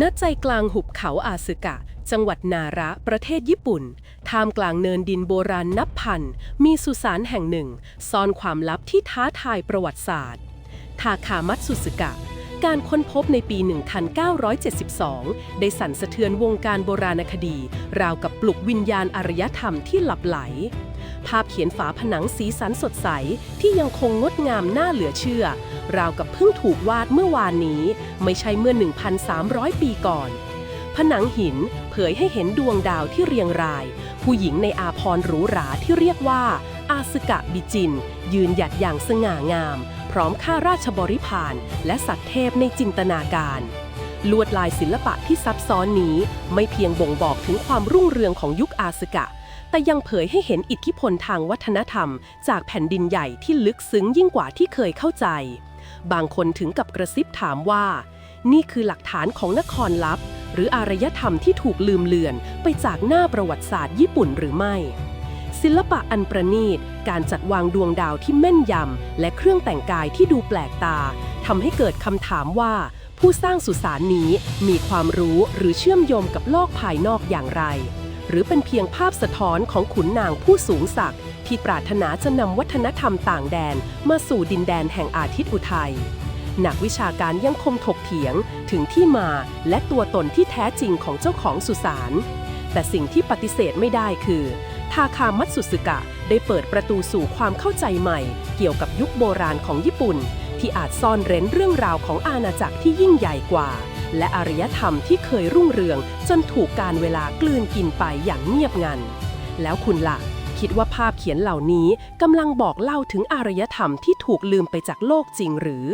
ณใจกลางหุบเขาอาสึกะ จังหวัดนาระประเทศญี่ปุ่น ท่ามกลางเนินดินโบราณนับพัน มีสุสานแห่งหนึ่ง ซ่อนความลับที่ท้าทายประวัติศาสตร์ ทาคามัตสุสึกะ การค้นพบในปี 1972 ได้สั่นสะเทือนวงการโบราณคดี ราวกับปลุกวิญญาณอารยธรรมที่หลับไหล ภาพเขียนฝาผนังสีสันสดใสที่ยังคงงดงามน่าเหลือเชื่อ ราวกับเพิ่งถูกวาดเมื่อวานนี้ ไม่ใช่เมื่อ 1,300 ปีก่อน ผนังหินเผยให้เห็นดวงดาวที่เรียงราย ผู้หญิงในอาพรหรูหราที่เรียกว่า อาสกะบิจิน ยืนหยัดอย่างสง่างาม พร้อมข้าราชบริพารและสัตว์เทพในจินตนาการลวดลายศิลปะที่ซับซ้อนนี้ ไม่เพียงบ่งบอกถึงความรุ่งเรืองของยุคอาสกะ แต่ยังเผยให้เห็นอิทธิพลทางวัฒนธรรม จากแผ่นดินใหญ่ที่ลึกซึ้งยิ่งกว่าที่เคยเข้าใจ บางคนถึงกับกระซิบถามว่า นี่คือหลักฐานของนครลับ หรืออารยธรรมที่ถูกลืมเลือนไปจากหน้าประวัติศาสตร์ญี่ปุ่นหรือไม่ ศิลปะอันประณีต การจัดวางดวงดาวที่แม่นยำ และเครื่องแต่งกายที่ดูแปลกตาทำให้เกิดคำถามว่า ผู้สร้างสุสานนี้มีความรู้หรือเชื่อมโยงกับโลกภายนอกอย่างไร หรือเป็นเพียงภาพสะท้อนของขุนนางผู้สูงศักดิ์ ที่ปรารถนาจะนำวัฒนธรรมต่างแดนมาสู่ดินแดนแห่งอาทิตย์อุทัย นักวิชาการยังคงถกเถียงถึงที่มาและตัวตนที่แท้จริงของเจ้าของสุสานแต่สิ่งที่ปฏิเสธไม่ได้คือ ทาคามัตสุสึกะได้เปิดประตูสู่ความเข้าใจใหม่ เกี่ยวกับยุคโบราณของญี่ปุ่น ที่อาจซ่อนเร้นเรื่องราวของอาณาจักรที่ยิ่งใหญ่กว่า และอารยธรรมที่เคยรุ่งเรือง จนถูกการเวลากลืนกินไปอย่างเงียบงัน แล้วคุณล่ะ คิดว่าภาพเขียนเหล่านี้กำลังบอกเล่าถึงอารยธรรมที่ถูกลืมไปจากโลกจริงหรือ